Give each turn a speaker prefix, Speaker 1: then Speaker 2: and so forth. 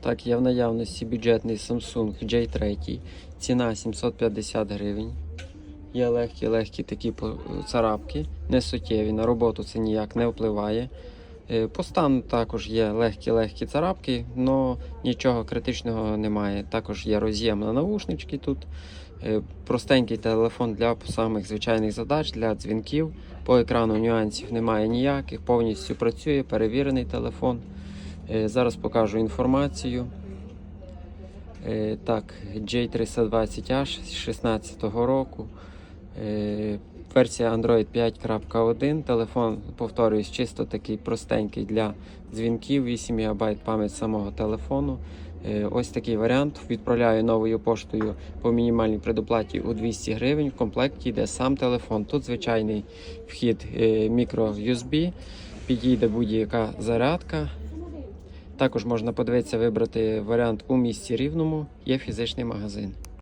Speaker 1: Так, є в наявності бюджетний Samsung J3. Ціна 750 гривень. Є легкі-легкі такі царапки, не суттєві. На роботу це ніяк не впливає. Е, По стану також є легкі-легкі царапки, але нічого критичного немає. Також є роз'єм на навушнички тут. Е, Простенький телефон для самих звичайних задач, для дзвінків. По екрану нюансів немає ніяких, повністю працює, перевірений телефон. Е, Зараз покажу інформацію. Е, Так, J320H з 16 року. Е, Версія Android 5.1. Телефон, повторююсь, чисто такий простенький для дзвінків, 8 ГБ пам'ять самого телефону. Ось такий варіант. Відправляю новою поштою по мінімальній предоплаті у 200 гривень. В комплекті йде сам телефон. Тут звичайний вхід мікро USB, підійде будь-яка зарядка. Також можна подивитися, вибрати варіант у місті рівному. Є фізичний магазин.